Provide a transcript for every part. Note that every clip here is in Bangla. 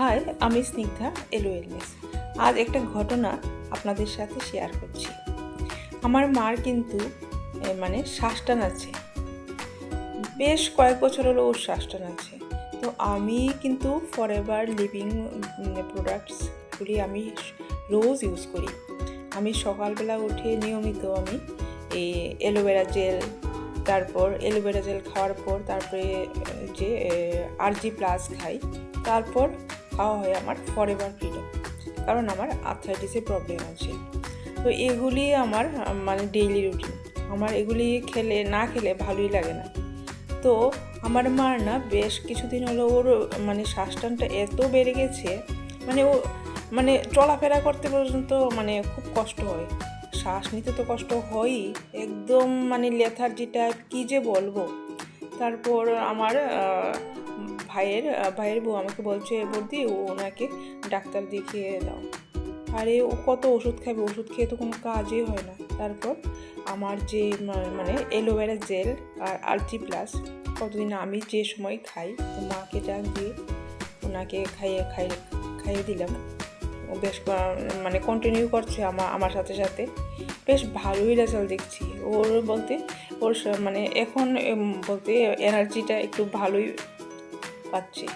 হাই আমি স্নিগ্ধা এলো এলনেস। আজ একটা ঘটনা আপনাদের সাথে শেয়ার করছি। আমার মার কিন্তু মানে শ্বাসটান আছে বেশ কয়েক বছর হলো ওর শ্বাসটান আছে তো আমি কিন্তু ফর এভার লিভিং প্রোডাক্টসগুলি আমি রোজ ইউজ করি। আমি সকালবেলা উঠে নিয়মিত আমি এই অ্যালোভেরা জেল, তারপর অ্যালোভেরা জেল খাওয়ার পর তারপরে যে আরজি প্লাস খাই। তারপর খাওয়া হয় আমার ফর এভার ফ্রিডম কারণ আমার আর্থাইটিসের প্রবলেম আছে। তো এগুলি আমার মানে ডেইলি রুটিন আমার এগুলি খেলে, না খেলে ভালোই লাগে না। তো আমার মার না বেশ কিছুদিন হলো ওর মানে শ্বাসটানটা এত বেড়ে গেছে মানে ও মানে চলাফেরা করতে পর্যন্ত মানে খুব কষ্ট হয়। শ্বাস নিতে তো কষ্ট হয়ই। একদম মানে লেথার্জি টাইপ কী যে বলব। তারপর আমার ভাইয়ের ভাইয়ের বউ আমাকে বলছে বলদি ও ওনাকে ডাক্তার দেখিয়ে দাও। আরে, ও কত ওষুধ খাবে? ওষুধ খেয়ে তো কোনো কাজই হয় না। তারপর আমার যে মানে এলোভেরা জেল আর আলটি প্লাস কতদিন আমি যে সময় খাই, তো মাকে ডাক দিয়ে ওনাকে খাইয়ে খাই খাইয়ে দিলাম। ও বেশ মানে কন্টিনিউ করছে আমার আমার সাথে সাথে। বেশ ভালোই রেজাল্ট দেখছি। ওর বলতে, ওর মানে এখন বলতে এনার্জিটা একটু ভালোই পাচ্ছি।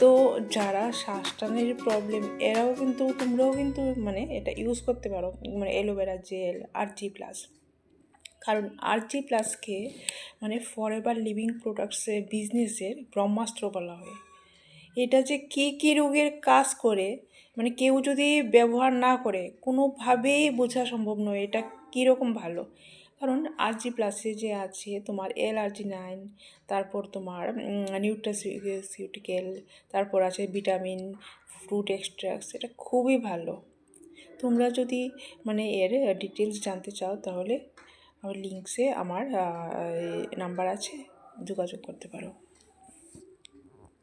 তো যারা শ্বাসটানের প্রবলেম এরাও কিন্তু, তোমরাও কিন্তু মানে এটা ইউজ করতে পারো। মানে অ্যালোভেরা জেল আর জি প্লাস কারণ আর জি প্লাসকে মানে ফর এভার লিভিং প্রোডাক্টসের বিজনেসের ব্রহ্মাস্ত্র বলা হয়। এটা যে কী কী রোগের কাজ করে মানে কেউ যদি ব্যবহার না করে, কোনোভাবেই বোঝা সম্ভব নয় এটা কীরকম ভালো। কারণ আর জি প্লাসে যে আছে তোমার এল আরজি নাইন তারপর তোমার নিউট্রাসিউটিক্যাল তারপর আছে ভিটামিন ফ্রুট এক্সট্রাক্টস এটা খুবই ভালো। তোমরা যদি মানে এর ডিটেলস জানতে চাও তাহলে আমার লিঙ্কসে আমার নাম্বার আছে, যোগাযোগ করতে পারো।